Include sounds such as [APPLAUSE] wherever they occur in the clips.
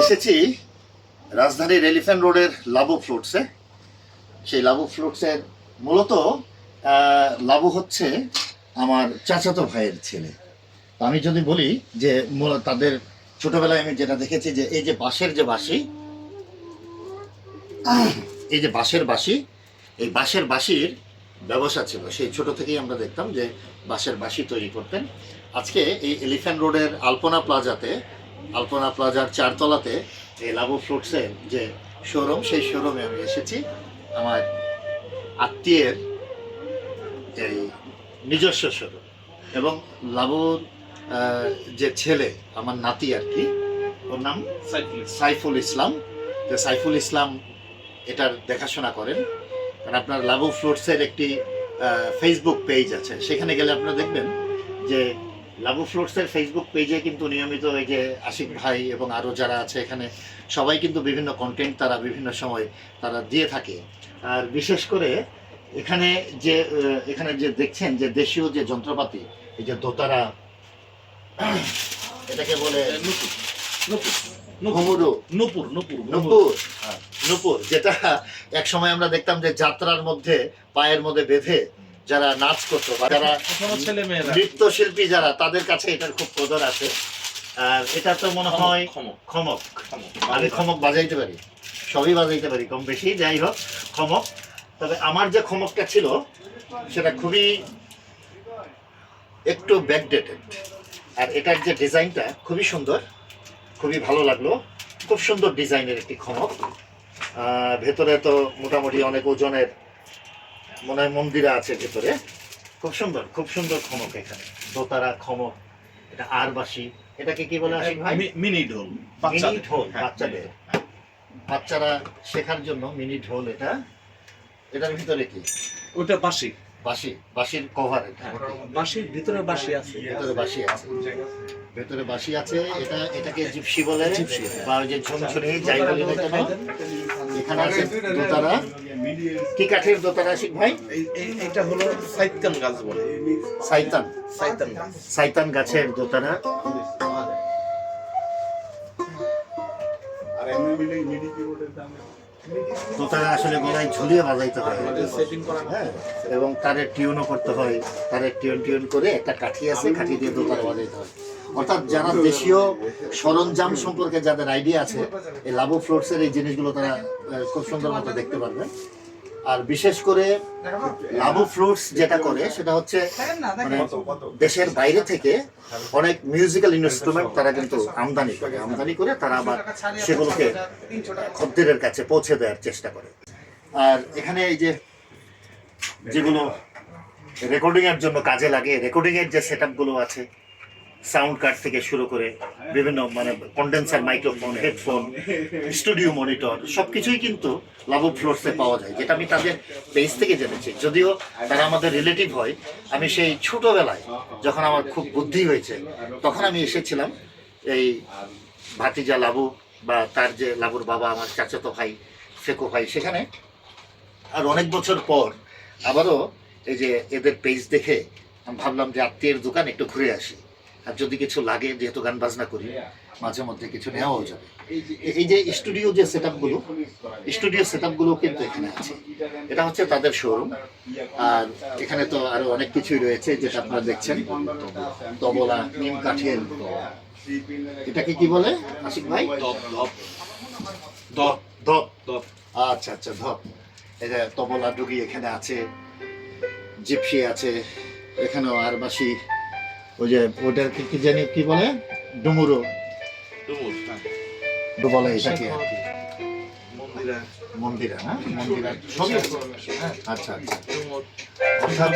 এসেছি রাজধানীর এলিফ্যান্ট রোডের লাবু ফ্লুটসে। সেই লাবু ফ্লুটসের মূলত লাবু হচ্ছে আমার চাচাতো ভাইয়ের ছেলে। আমি যদি বলি যে তাদের ছোটবেলায় আমি যেটা দেখেছি যে এই যে বাঁশের যে বাঁশি, এই যে বাঁশের বাঁশি, এই বাঁশের বাঁশির ব্যবসা ছিল। সেই ছোট থেকেই আমরা দেখতাম যে বাঁশের বাঁশি তৈরি করতেন। আজকে এই এলিফ্যান্ট রোডের আলপনা প্লাজাতে আলপনা প্লাজার চারতলাতে এই লাবু ফ্রুটসের যে শোরুম সেই শোরুমে আমি এসেছি। আমার আত্মীয়ের এই নিজস্ব শোরুম এবং লাবুর যে ছেলে আমার নাতি আর কি ওর নাম সাইফুল ইসলাম। যে সাইফুল ইসলাম এটার দেখাশোনা করেন। কারণ আপনার লাবু ফ্লোটসের একটি ফেসবুক পেজ আছে। সেখানে গেলে আপনারা দেখবেন যে লাবু ফ্লোটসের ফেসবুক পেজে কিন্তু নিয়মিত এই যে আশিক ভাই এবং আরও যারা আছে এখানে সবাই কিন্তু বিভিন্ন কন্টেন্ট তারা বিভিন্ন সময় তারা দিয়ে থাকে। আর বিশেষ করে এখানে যে এখানে যে দেখছেন যে দেশীয় যে যন্ত্রপাতি এই যে দোতারা এটাকে বলে নুপুর। নুপুর। নূপুর। নূপুর যেটা এক সময় আমরা দেখতাম যে যাত্রার মধ্যে পায়ের মধ্যে বেঁধে যারা নাচ করতো বা যারা নৃত্যশিল্পী যারা তাদের কাছে এটার খুব কদর আছে। আর এটা তো মনে হয় ক্ষমক খমক। ক্ষমক আমি খমক বাজাইতে পারি। সবই বাজাইতে পারি কম বেশি যাই হোক খমক। তবে আমার যে খমকটা ছিল সেটা খুবই একটু ব্যাকডেটেড আর এটার যে ডিজাইনটা খুবই সুন্দর খুবই ভালো লাগল। খুব সুন্দর ডিজাইনের একটি খমক। আহ, ভেতরে তো মোটামুটি অনেক ওজনের মনে হয় মন্দিরা আছে ভেতরে। খুব সুন্দর খুব সুন্দর খমক এখানে। দোতারা খমক এটা আরবাসী এটাকে কি বলে আশিক ভাই? মিনি ঢোল মিনি ঢোল হ্যাঁ, বাচ্চাদের। বাচ্চারা শেখার জন্য মিনি ঢোল এটা। এটার ভিতরে কি? ওটা বাঁশি। বাঁশি বাঁশির কভার এটা। বাঁশির ভিতরে বাঁশি আছে। ভেতরে বাঁশি আছে। ভেতরে বাঁশি আছে এটা এটাকে জিপসি বলে বা যে ঝুনঝুনি যাই বলি। না কেন এখানে আছে দোতারা। কি কাঠের দোতারা আশিক ভাই? হলো সাইতান গাছ বলে। সাইতান। সাইতান সাইতান গাছের দোতারা। আর এমনি মিলি মিডি কিবোর্ডের দাম দোতারা আসলে গলায় ঝুলিয়ে বাজাইতে হয়। হ্যাঁ এবং তারের টিউনও করতে হয়। তারের টিউন টিউন করে একটা কাঠি আছে কাঠি দিয়ে দোতারা বাজাইতে হয়। অর্থাৎ যারা দেশীয় সরঞ্জাম সম্পর্কে যাদের আইডিয়া আছে এই লাভো ফ্লোটসের এই জিনিসগুলো তারা খুব সুন্দর মতো দেখতে পারবে আর বিশেষ করে লাবু ফ্লুটস যেটা করে, সেটা হচ্ছে মানে দেশের বাইরে থেকে অনেক মিউজিক্যাল ইনস্ট্রুমেন্ট তারা কিন্তু আমদানি করে। আমদানি করে তারা আবার সেগুলোকে খদ্দেরের কাছে পৌঁছে দেওয়ার চেষ্টা করে। আর এখানে এই যে যেগুলো রেকর্ডিং এর জন্য কাজে লাগে রেকর্ডিং এর যে সেট আছে সাউন্ড কার্ড থেকে শুরু করে বিভিন্ন মানে condenser microphone headphone studio monitor সব কিছুই কিন্তু লাভ ফ্লোরসে পাওয়া যায়, যেটা আমি তাদের পেজ থেকে জেনেছি। যদিও তারা আমাদের রিলেটিভ হয়, আমি সেই ছোটোবেলায় যখন আমার খুব বুদ্ধি হয়েছে, তখন আমি এসেছিলাম এই ভাতিজা লাবু বা তার যে লাবুর বাবা, আমার চাচাতো ভাই, ফেকো ভাই, সেখানে। আর অনেক বছর পর আবারও এই যে এদের পেজ দেখে আমি ভাবলাম যে আত্মীয়ের দোকান একটু ঘুরে আসি। আর যদি কিছু লাগে যেহেতু গান বাজনা করি মাঝে মধ্যে কিছু নেওয়াও যাবে। এই যে স্টুডিও যে সেট আপগুলো স্টুডিও সেট আপগুলো কিন্তু এখানে আছে। এটা হচ্ছে তাদের শোরুম আর এখানে তো আরও অনেক কিছুই রয়েছে যেটা আপনারা দেখছেন। তবলা নিম কাঠের এটাকে কি বলে আশিক ভাই? দপ ধপ। আচ্ছা আচ্ছা ধপ। এটা তবলা ডুগি এখানে আছে জিপসি আছে এখানেও আরবাসি ওই যে ওটার কি জানি কি বলে? ডুমুরো। ডুমুর হ্যাঁ। বলে এটাকে আর কি। মন্দিরা। মন্দিরা হ্যাঁ মন্দিরা। সবই আচ্ছা আচ্ছা।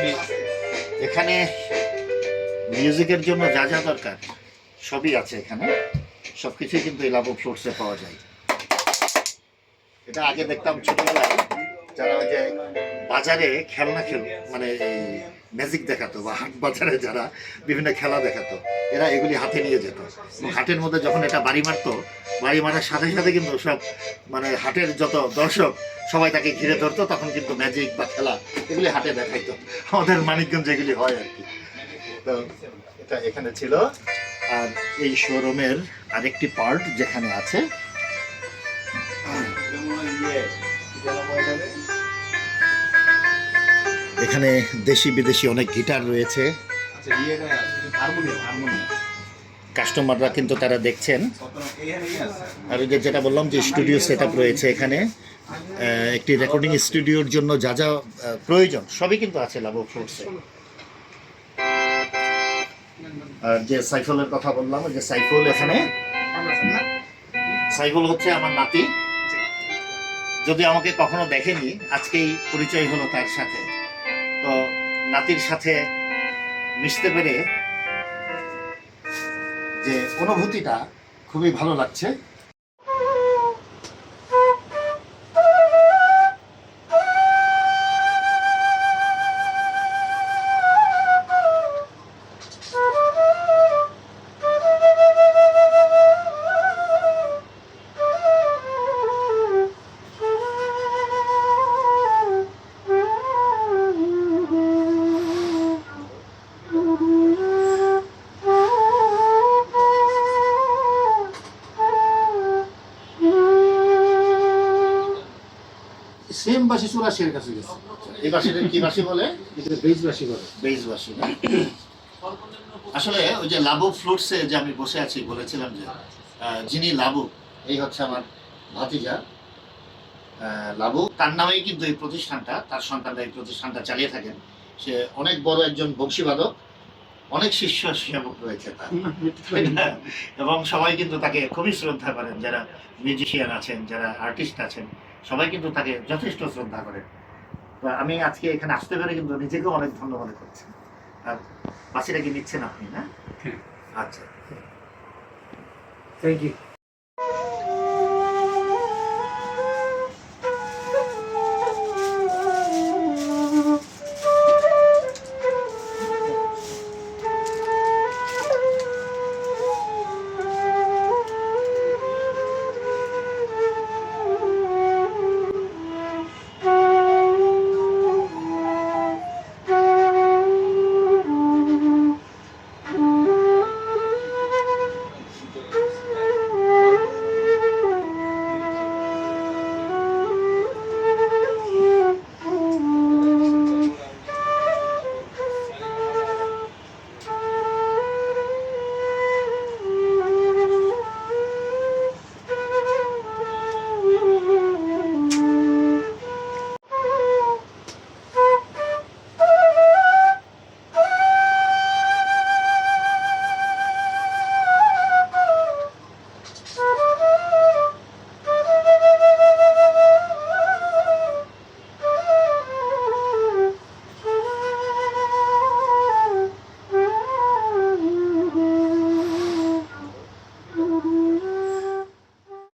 এখানে মিউজিকের জন্য যা যা দরকার সবই আছে এখানে। সবকিছুই কিন্তু এই লাভ ফ্লোটসে পাওয়া যায়। এটা আগে দেখতাম ছোটবেলায় যারা ওই যে বাজারে খেলনা খেল মানে এই ম্যাজিক দেখাতো বা হাট বাজারে যারা বিভিন্ন খেলা দেখাতো, এরা এগুলি হাতে নিয়ে যেত। এবং হাটের মধ্যে যখন এটা বাড়ি মারতো, বাড়ি মারার সাথে সাথে কিন্তু সব মানে হাটের যত দর্শক, সবাই তাকে ঘিরে ধরতো, তখন কিন্তু ম্যাজিক বা খেলা এগুলি হাটে দেখাইতো। আমাদের মানিকগঞ্জ এগুলি হয় আর কি। তো এটা এখানে ছিল। আর এই শোরুমের আরেকটি পার্ট যেখানে আছে এখানে দেশি বিদেশি অনেক গিটার রয়েছে। আচ্ছা কাস্টমাররা কিন্তু তারা দেখছেন। আর ওই যে যেটা বললাম যে স্টুডিও সেট রয়েছে এখানে একটি রেকর্ডিং স্টুডিওর জন্য যা যা প্রয়োজন সবই কিন্তু আছে লাভ ফ্রুটসে আর যে সাইফলের কথা বললাম যে সাইফুল এখানে। সাইফুল হচ্ছে আমার নাতি। যদি আমাকে কখনো দেখেনি আজকেই পরিচয় হলো তার সাথে। তো নাতির সাথে মিশতে পেরে যে অনুভূতিটা খুবই ভালো লাগছে। বাসি চুরাশির কাছে গেছে। এই বাসিটা কি বাসি বলে? এটা বেজ বাসি করে বেইজ বাসি আসলে ওই যে লাবু ফ্লুটসে যে আমি বসে আছি বলেছিলাম যে যিনি লাবু এই হচ্ছে আমার ভাতিজা। লাবু তার নামেই কিন্তু এই প্রতিষ্ঠানটা তার সন্তানরা এই প্রতিষ্ঠানটা চালিয়ে থাকেন। সে অনেক বড় একজন বংশীবাদক অনেক শিষ্য সেবক রয়েছে তার। [LAUGHS] এবং সবাই কিন্তু তাকে খুবই শ্রদ্ধা করেন যারা মিউজিশিয়ান আছেন যারা আর্টিস্ট আছেন। সবাই কিন্তু তাকে যথেষ্ট শ্রদ্ধা করে। তো আমি আজকে এখানে আসতে পেরে কিন্তু নিজেকেও অনেক ধন্য মনে করছি। আর বাসিটা কি নিচ্ছেন আপনি না? হ্যাঁ। আচ্ছা। Thank you